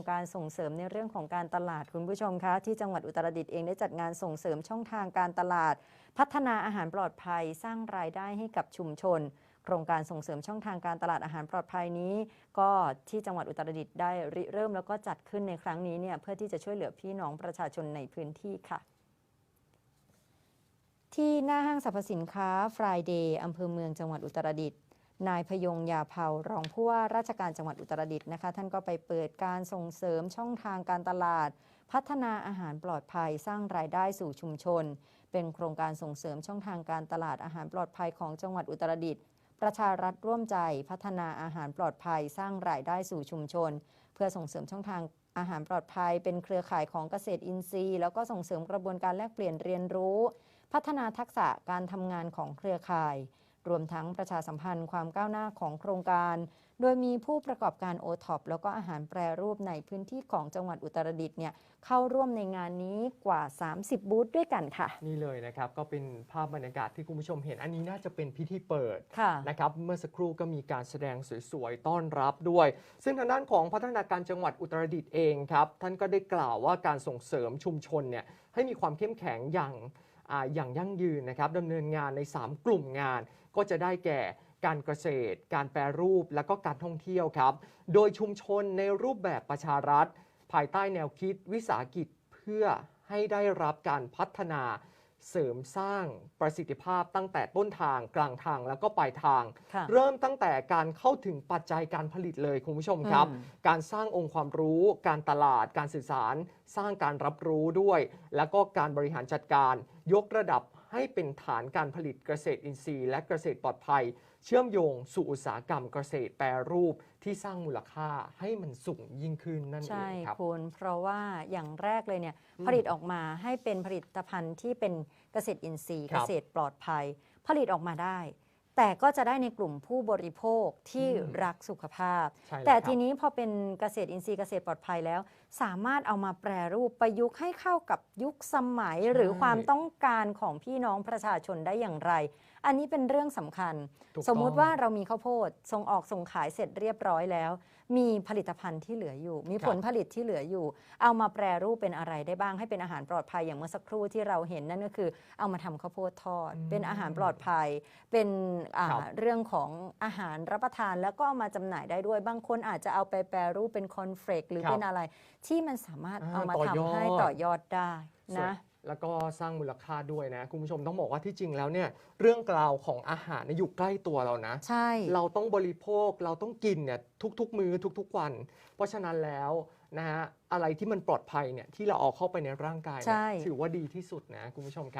รงการส่งเสริมในเรื่องของการตลาดคุณผู้ชมคะที่จังหวัดอุตรดิตถ์เองได้จัดงานส่งเสริมช่องทางการตลาด พัฒนาอาหารปลอดภัยสร้างรายได้ให้กับชุมชน โครงการส่งเสริมช่องทางการตลาดอาหารปลอดภัยนี้ ก็ที่จังหวัดอุตรดิตถ์ได้ริเริ่มแล้วก็จัดขึ้นในครั้งนี้เนี่ยเพื่อที่จะช่วยเหลือพี่น้องประชาชนในพื้นที่ค่ะที่หน้าห้างสรรพสินค้า Friday อำเภอเมืองจังหวัดอุตรดิตถ์ นายพยงยาเภารองผู้ว่าราชการจังหวัดอุตรดิตถ์นะคะ ท่านก็ไปเปิดการส่งเสริมช่องทางการตลาด พัฒนาอาหารปลอดภัยสร้างรายได้สู่ชุมชน เป็นโครงการส่งเสริมช่องทางการตลาดอาหารปลอดภัยของจังหวัดอุตรดิตถ์ประชารัฐร่วมใจพัฒนาอาหารปลอดภัยสร้างรายได้สู่ชุมชน เพื่อส่งเสริมช่องทางอาหารปลอดภัย เป็นเครือข่ายของเกษตรอินทรีย์ แล้วก็ส่งเสริมกระบวนการแลกเปลี่ยนเรียนรู้ พัฒนาทักษะการทำงานของเครือข่าย รวมทั้งประชาสัมพันธ์ความก้าวหน้าของโครงการ โดยมีผู้ประกอบการโอท็อปแล้วก็อาหารแปรรูปในพื้นที่ของจังหวัดอุตรดิตถ์เนี่ยเข้าร่วมในงานนี้กว่า 30 บูธด้วยกันค่ะ นี่เลยนะครับ ก็เป็นภาพบรรยากาศที่คุณผู้ชมเห็นอันนี้น่าจะเป็นพิธีเปิดค่ะนะครับเมื่อสักครู่ก็มีการแสดงสวยๆต้อนรับด้วย ซึ่งทางด้านของพัฒนาการจังหวัดอุตรดิตถ์เองครับท่านก็ได้กล่าวว่าการส่งเสริมชุมชนเนี่ยให้มีความเข้มแข็งอย่าง อย่างยั่งยืนนะครับดำเนินงานใน 3 กลุ่มงาน ก็จะได้แก่การเกษตร การแปรรูป และก็การท่องเที่ยวครับ โดยชุมชนในรูปแบบประชารัฐ ภายใต้แนวคิดวิสาหกิจเพื่อให้ได้รับการพัฒนา เสริมสร้างประสิทธิภาพตั้งแต่ต้นทางกลางทางแล้วก็ปลายทางค่ะเริ่มตั้งแต่การเข้าถึงปัจจัยการผลิตเลยคุณผู้ชมครับอืมการสร้างองค์ความรู้ การตลาด การสื่อสาร สร้างการรับรู้ด้วย แล้วก็การบริหารจัดการยกระดับ ให้เป็นฐานการผลิตเกษตรอินทรีย์ และเกษตรปลอดภัย เชื่อมโยงสู่อุตสาหกรรมเกษตรแปรรูปที่สร้างมูลค่าให้มันสูงยิ่งขึ้นนั่นเองครับใช่คุณเพราะว่าอย่างแรกเลยเนี่ยผลิตออกมาให้เป็นผลิตภัณฑ์ที่เป็นเกษตรอินทรีย์ เกษตรปลอดภัย ผลิตออกมาได้ แต่ก็จะได้ในกลุ่มผู้บริโภคที่อืมรักสุขภาพ ใช่ล้วแต่ครับ ทีนี้พอเป็นเกษตรอินทรีย์เกษตรปลอดภัยแล้ว สามารถเอามาแปรรูปประยุกต์ให้เข้ากับยุคสมัยใช่หรือความต้องการของพี่น้องประชาชนได้อย่างไร อันนี้เป็นเรื่องสำคัญ ถูกสมมุติต้อง ว่าเรามีข้าวโพดส่งออกส่งขายเสร็จเรียบร้อยแล้ว มีผลิตภัณฑ์ที่เหลืออยู่ มีครับผลผลิตที่เหลืออยู่ เอามาแปรรูปเป็นอะไรได้บ้างให้เป็นอาหารปลอดภัยอย่างเมื่อสักครู่ที่เราเห็นนั่นก็คือ เอามาทำข้าวโพดทอด อืม เป็นอาหารปลอดภัย เป็นอ่าครับเรื่องของอาหารรับประทานแล้วก็เอามาจำหน่ายได้ด้วย บางคนอาจจะเอาไปแปรรูปเป็นคอนเฟลกหรือครับเป็นอะไร ที่มันสามารถอ่าเอามาต่อยทำอดให้ต่อยอดได้ส่วนนะ แล้วก็สร้างมูลค่าด้วยนะ คุณผู้ชมต้องบอกว่าที่จริงแล้วเนี่ยเรื่องราวของอาหารเนี่ยอยู่ใกล้ตัวเรานะ ใช่ เราต้องบริโภคเราต้องกินเนี่ยทุกๆ มือ้อทุกๆวัน เพราะฉะนั้นแล้วนะฮะอะไรที่มันปลอดภัยเนี่ยที่เราเอาเข้าไปในร่างกายเนี่ยใช่ ถือว่าดีที่สุดนะคุณผู้ชมครับ